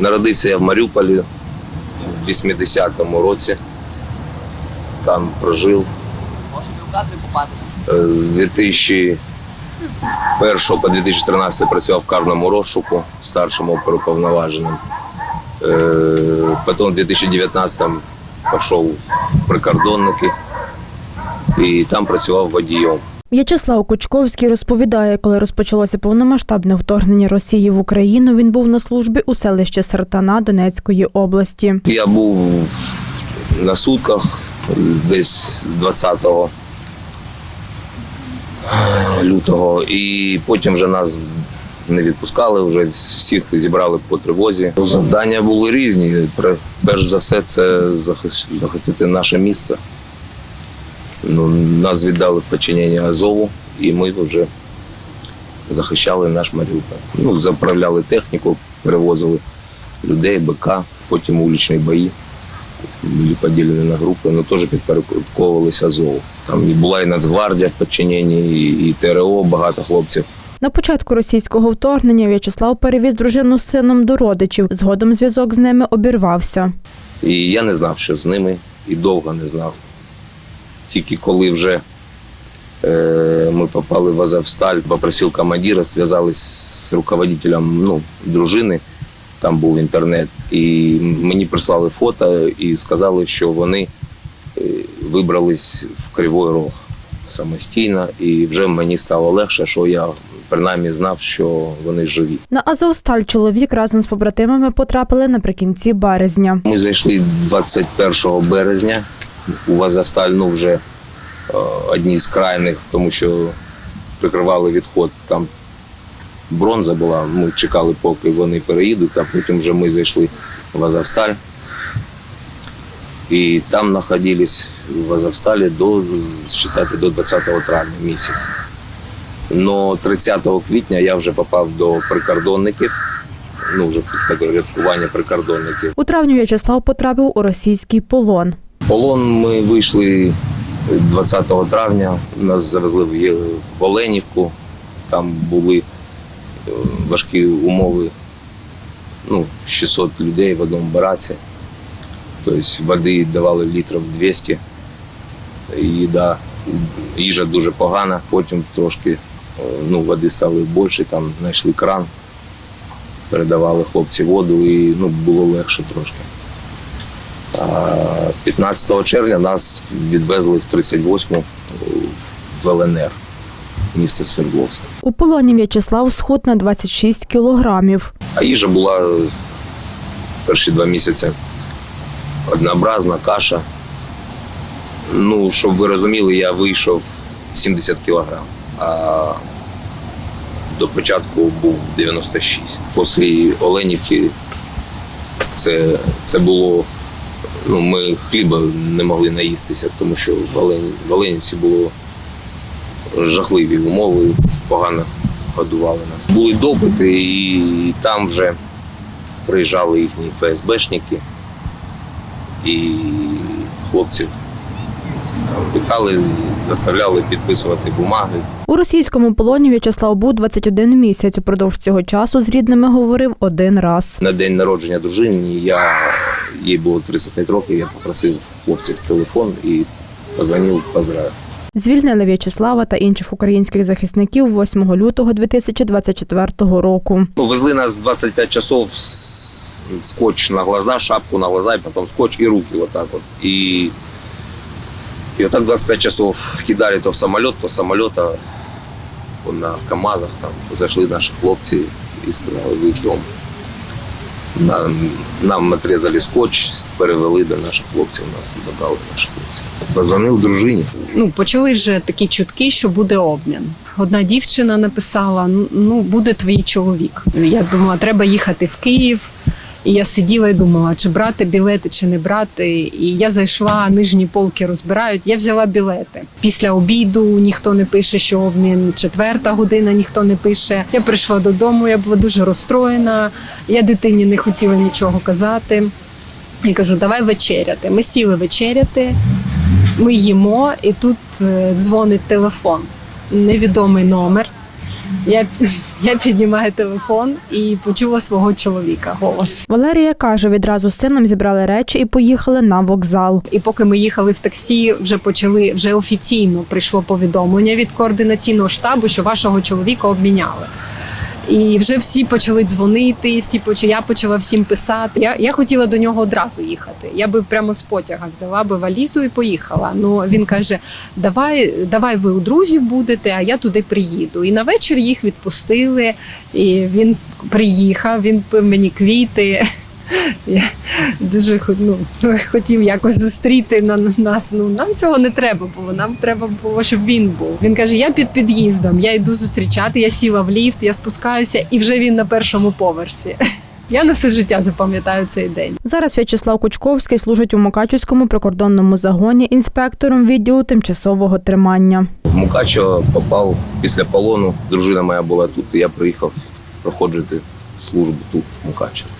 Народився я в Маріуполі в 80-му році. Там прожив. Е, з 2001 по 2013 працював в карному розшуку старшим оперуповноваженим. Е, Потім в 2019 пішов в прикордонники і там працював водієм. В'ячеслав Кучковський розповідає, коли розпочалося повномасштабне вторгнення Росії в Україну, він був на службі у селищі Сартана Донецької області. Я був на сутках десь 20 лютого, і потім вже нас не відпускали, вже всіх зібрали по тривозі. Завдання були різні. Перш за все, це захис- захистити наше місто. Ну, нас віддали в підчинення Азову, і ми вже захищали наш Маріуполь. Ну, заправляли техніку, перевозили людей, БК, потім уличні бої. Були поділені на групи, але теж підпорядковувалися Азову. Там і була і Нацгвардія в підчиненні, і, і ТРО, багато хлопців. На початку російського вторгнення В'ячеслав перевіз дружину з сином до родичів. Згодом зв'язок з ними обірвався. І я не знав, що з ними, і довго не знав. Тільки коли вже е, ми попали в Азовсталь, попросив командира, зв'язались з руководителем ну, дружини, там був інтернет, і мені прислали фото і сказали, що вони е, вибрались в Кривой Рог самостійно, і вже мені стало легше, що я принаймні знав, що вони живі. На Азовсталь чоловік разом з побратимами потрапили наприкінці березня. Ми зайшли 21 березня. У Азовсталь ну, вже е, одні з крайних, тому що прикривали відход. Там бронза була. Ми чекали, поки вони переїдуть, а потім вже ми зайшли в Азовсталь. І там знаходились в Азовсталі до, считайте, до 20 травня місяць. Но 30 квітня я вже попав до прикордонників, ну вже в підпорядкування прикордонників. У травні В'ячеслав потрапив у російський полон. Полон ми вийшли 20 травня. Нас завезли в Оленівку. Там були е, важкі умови. Ну, 600 людей в одному бараці. Тобто води давали літрів 200. Їда, їжа дуже погана. Потім трошки е, ну, води стало більше, там знайшли кран, передавали хлопці воду і ну, було легше трошки. А 15 червня нас відвезли в 38-му в ЛНР, місто Свердловськ. У полоні В'ячеслав схуд на 26 кілограмів. А їжа була перші два місяці однообразна каша. Ну, щоб ви розуміли, я вийшов 70 кілограм, а до початку був 96. Після Оленівки це, це було. Ну, ми хліба не могли наїстися, тому що в, Олені, в Оленівці було жахливі умови, погано годували нас. Були допити, і там вже приїжджали їхні ФСБшники і хлопців питали, заставляли підписувати бумаги. У російському полоні В'ячеслав був 21 місяць. Упродовж цього часу з рідними говорив один раз. На день народження дружини я їй було 35 років, я попросив хлопців телефон і позвонив, поздравив. Звільнили В'ячеслава та інших українських захисників 8 лютого 2024 року. Ну, везли нас 25 часов скотч на глаза, шапку на глаза, и потом скотч и руки вот так вот. И, и вот так 25 часов кидали то в самолет, то с самолета на КАМАЗах. Там зайшли наші хлопці і сказали, ви йдемо. Нам, отрезали скотч, перевели до наших хлопців, нас забрали наших хлопців. Позвонив дружині. ну почали вже такі чутки, що буде обмін. Одна дівчина написала: ну буде твій чоловік. Я думала, треба їхати в Київ. І я сиділа і думала, чи брати білети, чи не брати. І я зайшла, нижні полки розбирають. Я взяла білети. Після обіду ніхто не пише, що обмін. Четверта година ніхто не пише. Я прийшла додому, я була дуже розстроєна. Я дитині не хотіла нічого казати. І кажу, давай вечеряти. Ми сіли вечеряти. Ми їмо, і тут е, дзвонить телефон. Невідомий номер. Я, я піднімаю телефон і почула свого чоловіка голос. Валерія каже, відразу з сином зібрали речі і поїхали на вокзал. І поки ми їхали в таксі, вже почали вже офіційно прийшло повідомлення від координаційного штабу, що вашого чоловіка обміняли. І вже всі почали дзвонити, всі поч... я почала всім писати. Я, я хотіла до нього одразу їхати. Я би прямо з потяга взяла би валізу і поїхала. Ну він каже: давай, давай ви у друзів будете, а я туди приїду. І на вечір їх відпустили. І він приїхав, він пив мені квіти. Я дуже ну, хотів якось зустріти на нас. Ну нам цього не треба було. Нам треба було, щоб він був. Він каже: Я під під'їздом, я йду зустрічати. Я сіла в ліфт, я спускаюся, і вже він на першому поверсі. Я на все життя запам'ятаю цей день. Зараз В'ячеслав Кучковський служить у Мукачівському прикордонному загоні інспектором відділу тимчасового тримання. В Мукачево попав після полону. Дружина моя була тут, і я приїхав проходжувати службу тут, в Мукачево.